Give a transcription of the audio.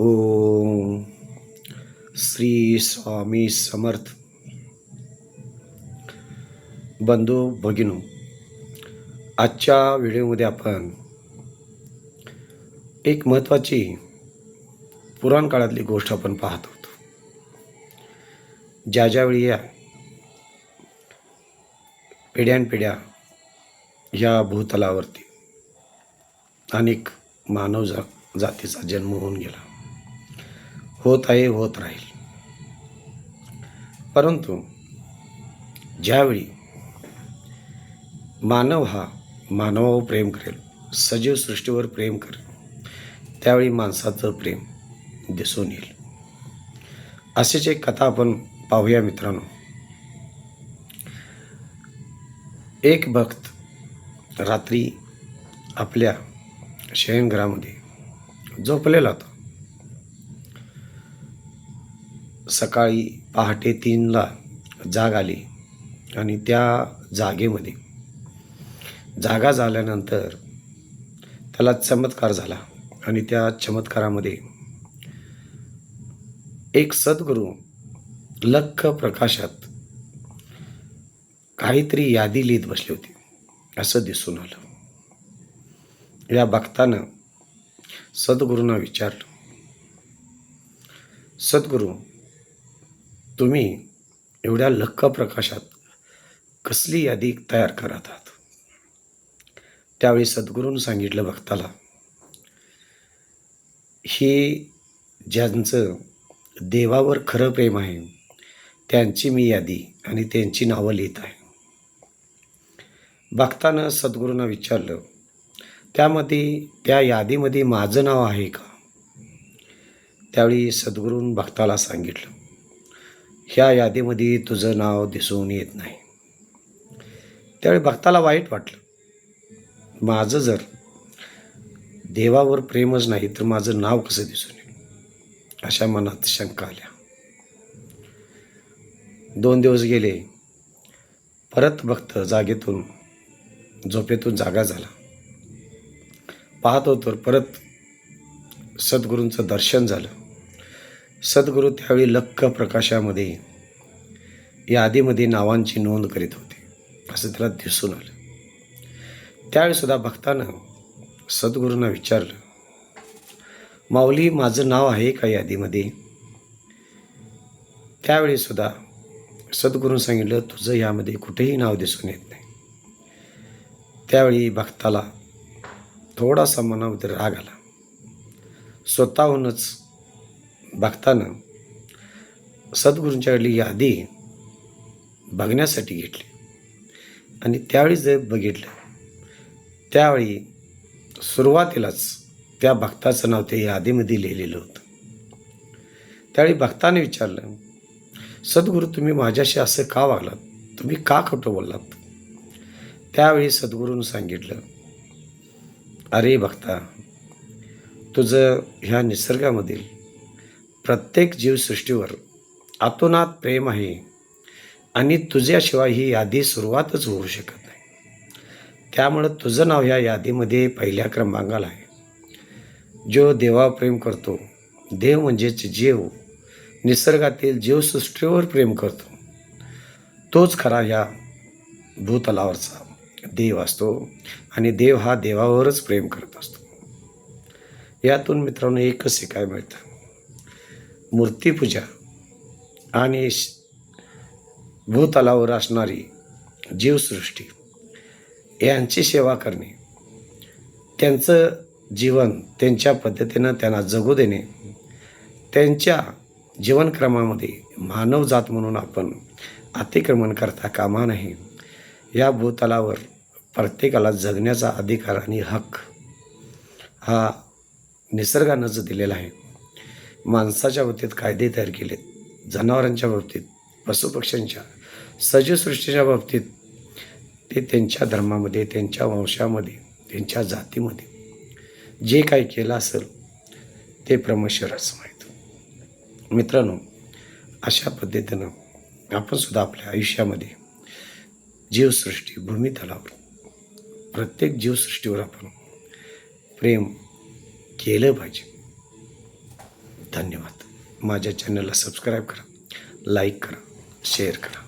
ओम श्री स्वामी समर्थ। बंधू भगिनो आजच्या व्हिडिओमध्ये आपण एक महत्त्वाची पुराण काळातली गोष्ट आपण पाहत होतो. ज्या ज्यावेळी या पिढ्यानपिढ्या या भूतलावरती अनेक मानव जा जातीचा जन्म होऊन गेला. होत आहे होत राहील. परंतु ज्यावेळी मानव हा मानवावर प्रेम करेल सजीव सृष्टीवर प्रेम करेल त्यावेळी माणसाचं प्रेम दिसून येईल. असेच एक कथा आपण पाहूया मित्रांनो. एक भक्त रात्री आपल्या शयनगृहामध्ये झोपलेला होता. सकाळी पहाटे तीनला जाग आली आणि त्या जागेमध्ये जागा झाल्यानंतर त्याला चमत्कार झाला आणि त्या चमत्कारामध्ये एक सद्गुरू लख प्रकाशात काहीतरी यादी लिहित बसली होती असं दिसून आलं. या भक्तानं सद्गुरूंना विचारलं सद्गुरू तुम्ही एवढ्या लख प्रकाशात कसली यादी तयार करत आहात? त्यावेळी सद्गुरूंनी सांगितलं भक्ताला हे ज्यांचं देवावर खरं प्रेम आहे त्यांची मी यादी आणि त्यांची नावं लिहित आहे. भक्तानं सद्गुरूंना विचारलं त्यामध्ये त्या यादीमध्ये माझं नाव आहे का? त्यावेळी सद्गुरून भक्ताला सांगितलं ह्या यादीमध्ये तुझं नाव दिसून येत नाही. त्यावेळी भक्ताला वाईट वाटलं. माझं जर देवावर प्रेमच नाही तर माझं नाव कसं दिसून येईल? अशा मनात शंका आल्या. दोन दिवस गेले. परत भक्त जागेतून झोपेतून जागा झाला. पाहतो तर परत सद्गुरूंचं दर्शन झालं. सद्गुरू त्यावेळी लख्ख प्रकाशामध्ये यादीमध्ये नावांची नोंद करीत होते. असं त्याला दिसून आलं. त्यावेळीसुद्धा भक्तानं सद्गुरूंना विचारलं माऊली माझं नाव आहे का यादीमध्ये त्यावेळीसुद्धा सद्गुरून सांगितलं तुझं यामध्ये कुठेही नाव दिसून येत नाही. त्यावेळी भक्ताला थोडासा मनामध्ये राग आला. स्वतःहूनच बघताना सद्गुरूंच्याकडली यादी बघण्यासाठी घेतली. आणि त्यावेळी जर बघितलं त्यावेळी सुरुवातीलाच त्या भक्ताचं नाव त्या यादीमध्ये लिहिलेलं होतं. त्यावेळी भक्ताने विचारलं सद्गुरू तुम्ही माझ्याशी असं का वागलात? तुम्ही का खोटं बोललात? त्यावेळी सद्गुरूनं सांगितलं अरे भक्ता तुझं ह्या निसर्गामधील प्रत्येक जीवसृष्टीवर आतोनात प्रेम आहे आणि तुझ्याशिवाय ही यादी सुरुवातच होऊ शकत नाही. त्यामुळं तुझं नाव ह्या यादीमध्ये पहिल्या क्रमांकाला आहे. जो देवा प्रेम करतो देव म्हणजेच जीव निसर्गातील जीवसृष्टीवर प्रेम करतो तोच खरा ह्या भूतलावरचा देव असतो आणि देव हा देवावरच प्रेम करत असतो. यातून मित्रांनो एकच शिकाय मिळतं. मूर्तीपूजा आणि श- भूतलावर असणारी जीवसृष्टी यांची सेवा करणे. त्यांचं जीवन त्यांच्या पद्धतीनं त्यांना जगू देणे. त्यांच्या जीवनक्रमामध्ये मानवजात म्हणून आपण अतिक्रमण करता कामा नाही या भूतलावर प्रत्येकाला जगण्याचा अधिकार आणि हक्क हा निसर्गानं जो दिलेला आहे. माणसाच्या बाबतीत कायदे तयार केलेत जनावरांच्या बाबतीत पशुपक्ष्यांच्या सजीवसृष्टीच्या बाबतीत ते त्यांच्या धर्मामध्ये त्यांच्या वंशामध्ये त्यांच्या जातीमध्ये जे काही केलं असेल ते परमेश्वराच माहीत मित्रांनो अशा पद्धतीनं आपणसुद्धा आपल्या आयुष्यामध्ये जीवसृष्टी भूमितलावर प्रत्येक जीवसृष्टीवर आपण प्रेम केलं पाहिजे. धन्यवाद. माझ्या चॅनलला सबस्क्राईब करा लाईक करा शेअर करा.